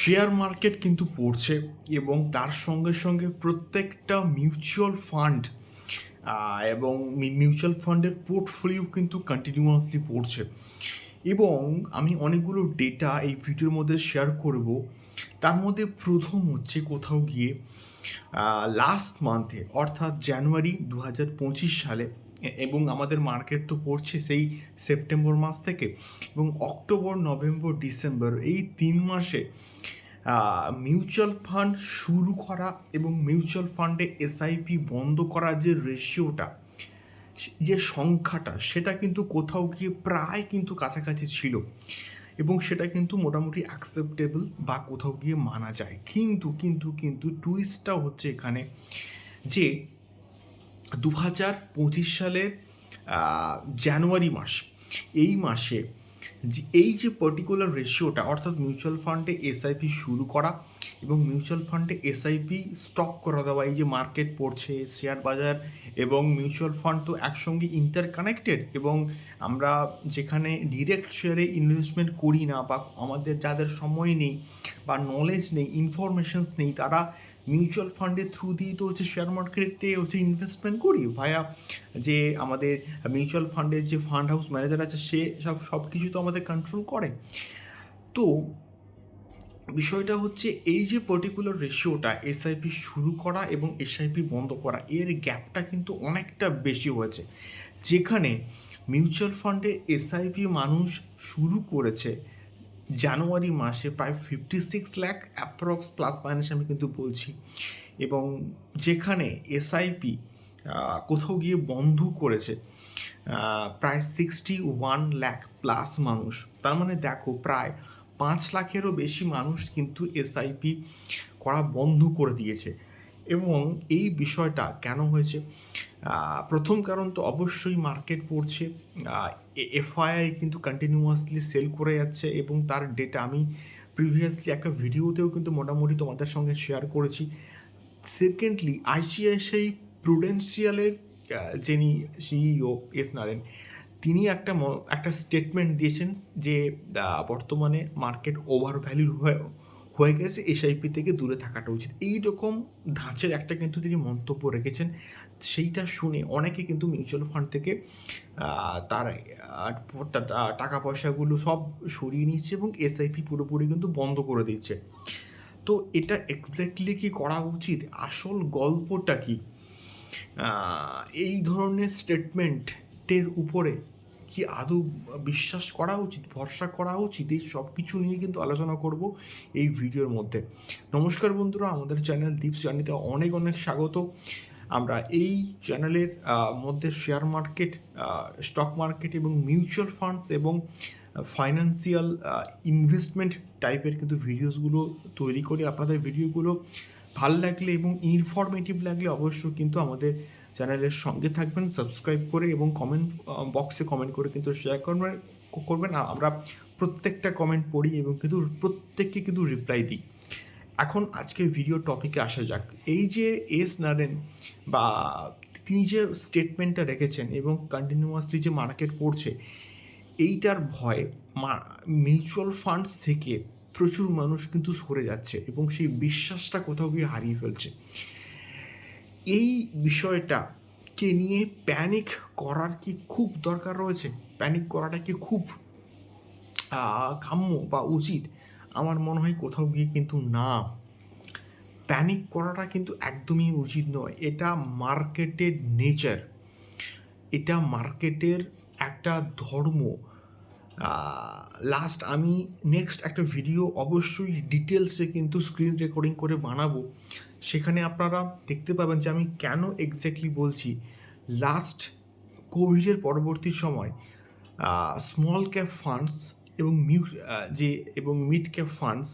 Share market কিন্তু পড়ছে এবং তার সঙ্গে সঙ্গে প্রত্যেকটা মিউচুয়াল ফান্ড এবং মিউচুয়াল ফান্ডের পোর্টফোলিও কিন্তু কন্টিনিউয়াসলি পড়ছে। এবং আমি অনেকগুলো ডেটা এই ভিডিওর মধ্যে শেয়ার করব। তার মধ্যে প্রথম হচ্ছে কোথাও গিয়ে লাস্ট মান্থে অর্থাৎ জানুয়ারি দু হাজার পঁচিশ সালে এবং আমাদের মার্কেট তো পড়ছে সেই সেপ্টেম্বর মাস থেকে এবং অক্টোবর নভেম্বর ডিসেম্বর এই তিন মাসে মিউচুয়াল ফান্ড শুরু করা এবং মিউচুয়াল ফান্ডে এসআইপি বন্ধ করা যে রেশিওটা যে সংখ্যাটা, সেটা কিন্তু কোথাও গিয়ে প্রায় কিন্তু কাছাকাছি ছিল এবং সেটা কিন্তু মোটামুটি অ্যাকসেপ্টেবল বা কোথাও গিয়ে মানা যায়। কিন্তু কিন্তু কিন্তু টুইস্টটা হচ্ছে এখানে যে দু হাজার পঁচিশ সালের জানুয়ারি মাস। এই মাসে এই যে পার্টিকুলার রেশিওটা অর্থাৎ মিউচুয়াল ফান্ডে এসআইপি শুরু করা এবং মিউচুয়াল ফান্ডে এসআইপি স্টক করা দেওয়া, এই যে মার্কেট পড়ছে শেয়ার বাজার এবং মিউচুয়াল ফান্ড তো একসঙ্গে ইন্টার কানেক্টেড এবং আমরা যেখানে ডিরেক্ট শেয়ারে ইনভেস্টমেন্ট করি না বা আমাদের যাদের সময় নেই বা নলেজ নেই ইনফরমেশনস নেই, তারা মিউচুয়াল ফান্ডের থ্রু দিয়ে তো হচ্ছে শেয়ার মার্কেটে হচ্ছে ইনভেস্টমেন্ট করি ভায়া যে আমাদের মিউচুয়াল ফান্ডের যে ফান্ড হাউস ম্যানেজার আছে, সে সব সব কিছু তো আমাদের কন্ট্রোল করে। তো বিষয়টা হচ্ছে এই যে পার্টিকুলার রেশিওটা এসআইপি শুরু করা এবং এসআইপি বন্ধ করা, এর গ্যাপটা কিন্তু অনেকটা বেশি হয়েছে। যেখানে মিউচুয়াল ফান্ডে এসআইপি মানুষ শুরু করেছে জানুয়ারি মাসে প্রায় fifty six lakh approx plus minus আমি কিন্তু বলছি। এবং যেখানে এসআইপি কোথাও গিয়ে বন্ধ করেছে প্রায় সিক্সটি ওয়ান ল্যাক প্লাস মানুষ। তার মানে দেখো, প্রায় পাঁচ লাখেরও বেশি মানুষ কিন্তু এসআইপি করা বন্ধ করে দিয়েছে। এবং এই বিষয়টা কেন হয়েছে? প্রথম কারণ তো অবশ্যই মার্কেট পড়ছে। এফআইআই কিন্তু কন্টিনিউয়াসলি সেল করে যাচ্ছে এবং তার ডেটা আমি প্রিভিয়াসলি একটা ভিডিওতেও কিন্তু মোটামুটি তোমাদের সঙ্গে শেয়ার করেছি। সেকেন্ডলি আইসিআইসিআই প্রুডেন্সিয়ালের যিনি সিইও এস নারায়ণ তিনি একটা একটা স্টেটমেন্ট দিয়েছেন যে বর্তমানে মার্কেট ওভার ভ্যালু হয়ে হয়ে গেছে এসআইপি থেকে দূরে থাকাটা উচিত। এই রকম ধাঁচের একটা কিন্তু তিনি মন্তব্য রেখেছেন, সেইটা শুনে অনেকে কিন্তু মিউচুয়াল ফান্ড থেকে তার টাকা পয়সাগুলো সব সরিয়ে নিচ্ছে এবং এসআইপি পুরোপুরি কিন্তু বন্ধ করে দিচ্ছে। তো এটা এক্স্যাক্টলি কি করা উচিত? আসল গল্পটা কি? এই ধরনের স্টেটমেন্টের উপরে কি আদৌ বিশ্বাস করা উচিত, ভরসা করা উচিত? এই সব কিছু নিয়ে কিন্তু আলোচনা করব এই ভিডিওর মধ্যে। নমস্কার বন্ধুরা, আমাদের চ্যানেল দীপস জার্নিতে অনেক অনেক স্বাগত। আমরা এই চ্যানেলের মধ্যে শেয়ার মার্কেট স্টক মার্কেট এবং মিউচুয়াল ফান্ডস এবং ফাইন্যান্সিয়াল ইনভেস্টমেন্ট টাইপের কিন্তু ভিডিওসগুলো তৈরি করি। আপনাদের ভিডিওগুলো ভালো লাগলে এবং ইনফরমেটিভ লাগলে অবশ্যই কিন্তু আমাদের চ্যানেলের সঙ্গে থাকবেন সাবস্ক্রাইব করে এবং কমেন্ট বক্সে কমেন্ট করে কিন্তু শেয়ার করবেন করবেন। আমরা প্রত্যেকটা কমেন্ট পড়ি এবং কিন্তু প্রত্যেককে কিন্তু রিপ্লাই দিই। এখন আজকের ভিডিও টপিকে আসা যাক। এই যে এস নারেন বা তিনি যে স্টেটমেন্টটা রেখেছেন এবং কন্টিনিউয়াসলি যে মার্কেট পড়ছে এইটার ভয় মিউচুয়াল ফান্ডস থেকে প্রচুর মানুষ কিন্তু সরে যাচ্ছে এবং সেই বিশ্বাসটা কোথাও গিয়ে হারিয়ে ফেলছে। এই বিষয়টাকে নিয়ে প্যানিক করার কি খুব দরকার রয়েছে? প্যানিক করাটা কি খুব কাম্য বা উচিত? আমার মনে হয় কোথাও গিয়ে কিন্তু না। প্যানিক করাটা কিন্তু একদমই উচিত নয়। এটা মার্কেটের নেচার এটা মার্কেটের একটা ধর্ম। লাস্ট আমি নেক্সট একটা ভিডিও অবশ্যই ডিটেলসে কিন্তু স্ক্রিন রেকর্ডিং করে বানাবো। সেখানে আপনারা দেখতে পাবেন যে আমি কেন এক্স্যাক্টলি বলছি লাস্ট কোভিডের পরবর্তী সময় স্মল ক্যাপ ফান্ডস এবং মিউ যে, এবং মিড ক্যাপ ফান্ডস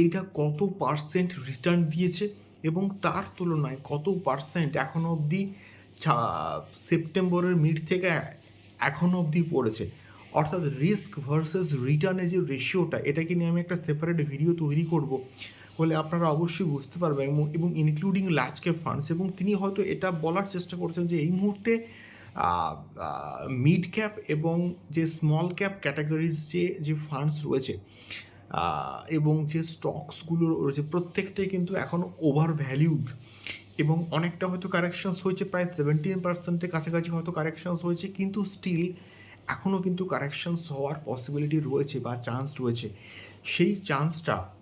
এইটা কত পার্সেন্ট রিটার্ন দিয়েছে এবং তার তুলনায় কত পার্সেন্ট এখনও অবধি সেপ্টেম্বরের মিড থেকে এখনও অবধি পড়েছে। অর্থাৎ রিস্ক ভার্সেস রিটার্নের যে রেশিওটা এটাকে নিয়ে আমি একটা সেপারেট ভিডিও তৈরি করব। বলে আপনারা অবশ্যই বুঝতে পারবেন এবং- ইনক্লুডিং লার্জ ক্যাপ ফান্ডস এবং তিনি হয়তো এটা বলার চেষ্টা করছেন যে এই মুহূর্তে মিড ক্যাপ এবং যে স্মল ক্যাপ ক্যাটাগরিজ যে যে ফান্ডস রয়েছে এবং যে স্টকসগুলো রয়েছে, প্রত্যেকটাই কিন্তু এখন ওভার ভ্যালিউড এবং অনেকটা হয়তো কারেকশানস হয়েছে, প্রায় সেভেন্টিন পার্সেন্টের কাছাকাছি হয়তো কারেকশানস হয়েছে, কিন্তু স্টিল এখনও কিন্তু কারেকশনস হওয়ার পসিবিলিটি রয়েছে বা চান্স রয়েছে। সেই চান্সটা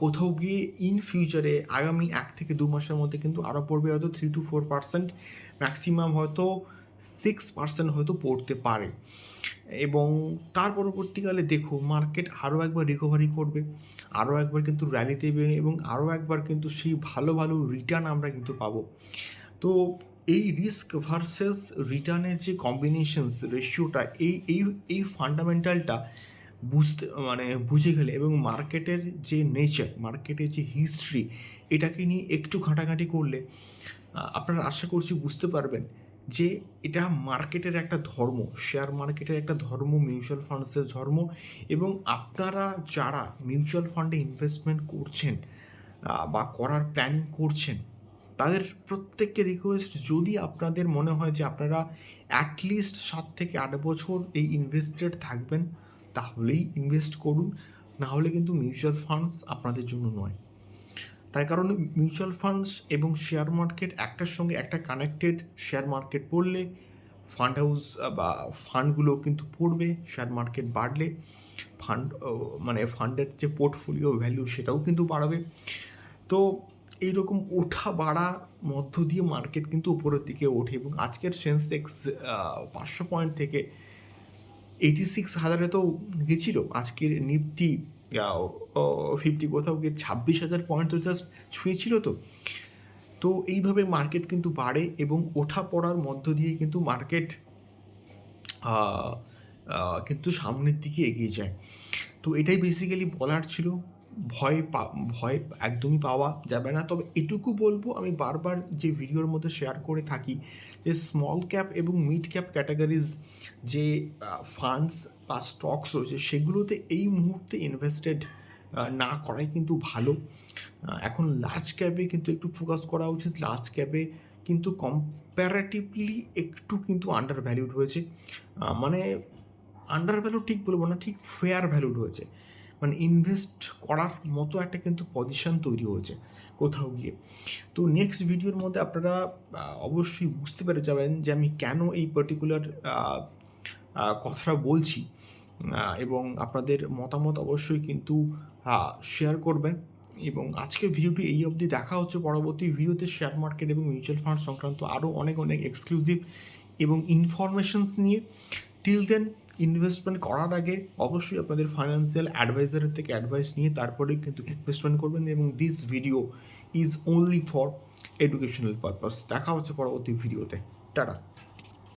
কোথাও গিয়ে ইন ফিউচারে আগামী এক থেকে দু মাসের মধ্যে কিন্তু আরও পড়বে হয়তো three two four percent maximum হয়তো সিক্স পার্সেন্ট হয়তো পড়তে পারে। এবং তার পরবর্তীকালে দেখো মার্কেট আরও একবার রিকভারি করবে আরও একবার কিন্তু র্যালি দেবে এবং আরও একবার কিন্তু সেই ভালো ভালো রিটার্ন আমরা কিন্তু পাবো। তো এই রিস্ক ভার্সেস রিটার্নের যে কম্বিনেশনস রেশিওটা এই এই এই ফান্ডামেন্টালটা বুঝতে মানে বুঝে গেলে এবং মার্কেটের যে নেচার মার্কেটের যে হিস্ট্রি এটাকে নিয়ে একটু ঘাঁটাঘাঁটি করলে আপনারা আশা করছি বুঝতে পারবেন যে এটা মার্কেটের একটা ধর্ম শেয়ার মার্কেটের একটা ধর্ম মিউচুয়াল ফান্ডসের ধর্ম এবং আপনারা যারা মিউচুয়াল ফান্ডে ইনভেস্টমেন্ট করছেন বা করার প্ল্যানিং করছেন, তাদের প্রত্যেককে রিকোয়েস্ট যদি আপনাদের মনে হয় যে আপনারা অ্যাটলিস্ট সাত থেকে আট বছর এই ইনভেস্টেড থাকবেন তাহলেই ইনভেস্ট করুন না হলে কিন্তু মিউচুয়াল ফান্ডস আপনাদের জন্য নয়। তার কারণে মিউচুয়াল ফান্ডস এবং শেয়ার মার্কেট একটার সঙ্গে একটা কানেক্টেড শেয়ার মার্কেট পড়লে ফান্ড হাউস বা ফান্ডগুলো কিন্তু পড়বে শেয়ার মার্কেট বাড়লে ফান্ড মানে ফান্ডের যে পোর্টফোলিও ভ্যালু সেটাও কিন্তু বাড়বে। তো এইরকম ওঠা বাড়া মধ্য দিয়ে মার্কেট কিন্তু উপরের দিকে ওঠে এবং আজকের সেন্সেক্স পাঁচশো পয়েন্ট থেকে এইটি সিক্স হাজারে তো গেছিল। আজকের নিফটি ফিফটি কোথাও গিয়ে ছাব্বিশ হাজার পয়েন্ট তো জাস্ট ছুঁয়েছিল তো। তো এইভাবে মার্কেট কিন্তু বাড়ে এবং ওঠা পড়ার মধ্য দিয়ে কিন্তু মার্কেট কিন্তু সামনের দিকে এগিয়ে যায়। তো এটাই বেসিক্যালি বলার ছিল। ভয় পা, ভয় একদমই পাওয়া যাবে না। তবে এটুকু বলব, আমি বারবার যে ভিডিওর মধ্যে শেয়ার করে থাকি যে স্মল ক্যাপ এবং মিড ক্যাপ ক্যাটাগরিজ যে ফান্ডস বা স্টকস রয়েছে, সেগুলোতে এই মুহূর্তে ইনভেস্টেড না করাই কিন্তু ভালো। এখন লার্জ ক্যাপে কিন্তু একটু ফোকাস করা উচিত। লার্জ ক্যাপে কিন্তু কম্প্যারেটিভলি একটু কিন্তু আন্ডার ভ্যালিউড হয়েছে মানে আন্ডার ভ্যালু ঠিক বলব না, ঠিক ফেয়ার ভ্যালুড হয়েছে। মানে ইনভেস্ট করার মতো একটা কিন্তু পজিশন তৈরি হয়েছে কোথাও গিয়ে। তো নেক্সট ভিডিওর মধ্যে আপনারা অবশ্যই বুঝতে পেরে যাবেন যে আমি কেন এই পার্টিকুলার কথাটা বলছি এবং আপনাদের মতামত অবশ্যই কিন্তু শেয়ার করবেন। এবং আজকের ভিডিওটি এই অবধি দেখা হচ্ছে পরবর্তী ভিডিওতে শেয়ার মার্কেট এবং মিউচুয়াল ফান্ড সংক্রান্ত আরও অনেক অনেক এক্সক্লুসিভ এবং ইনফরমেশনস নিয়ে। টিল দেন ইনভেস্টমেন্ট করার আগে অবশ্যই আপনাদের ফাইন্যান্সিয়াল অ্যাডভাইজারের থেকে অ্যাডভাইস নিয়ে তারপরে কিন্তু ইনভেস্টমেন্ট করবেন এবং this video is only for educational purpose দেখা হচ্ছে পরবর্তী ভিডিওতে টাটা।